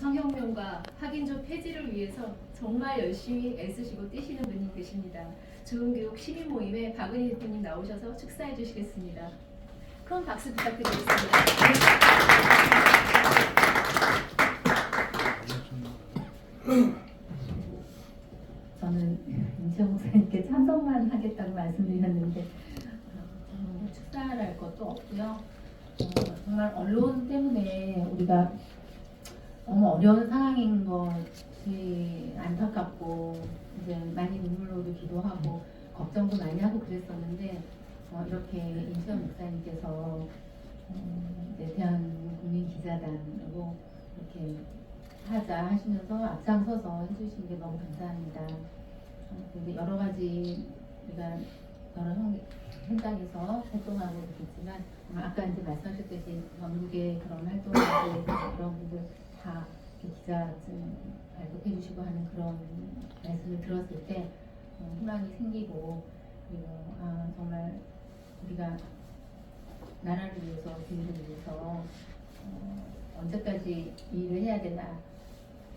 성혁명과 학인조 폐지를 위해서 정말 열심히 애쓰시고 뛰시는 분이 계십니다. 좋은 교육 시민 모임에 박은희 대표님 나오셔서 축사해 주시겠습니다. 큰 박수 부탁드리겠습니다. 저는 임채영 목사님께 찬성만 하겠다고 말씀드렸는데 어, 축사할 것도 없고요. 어, 정말 언론 때문에 우리가 너무 어려운 상황인 것이 안타깝고 이제 많이 눈물로도 기도하고 걱정도 많이 하고 그랬었는데 어, 이렇게 임채영 목사님께서 어, 이제 대한국민 기자단으로 이렇게 하자 하시면서 앞장서서 해주신 게 너무 감사합니다. 어, 근데 여러 가지 우리가 여러 현- 현장에서 활동하고 있지만 아까 이제 말씀하셨듯이 전국의 그런 활동하고 그런 분들 다 이렇게 기자증 발급해 주시고 하는 그런 말씀을 들었을 때 어, 희망이 생기고 그리고 아 정말 우리가 나라를 위해서 주민을 위해서 어, 언제까지 일을 해야 되나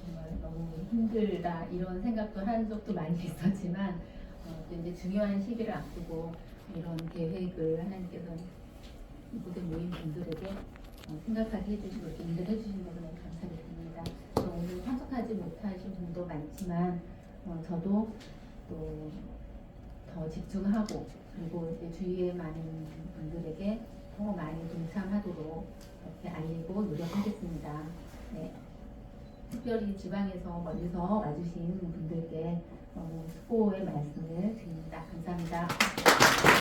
정말 너무 힘들다 이런 생각도 한 적도 많이 있었지만 어, 또 이제 중요한 시기를 앞두고 이런 계획을 하나님께서 이곳의 모임 분들에게 어, 생각하게 해주시고 일을 해주신 것을 너무 감사를 드립니다. 또 오늘 못하신 분도 많지만 어, 저도 또 더 집중하고 그리고 이제 주위에 많은 분들에게 더 많이 동참하도록 이렇게 알리고 노력하겠습니다. 네. 특별히 지방에서 멀리서 와주신 분들께 너무 수고의 말씀을 드립니다. 감사합니다.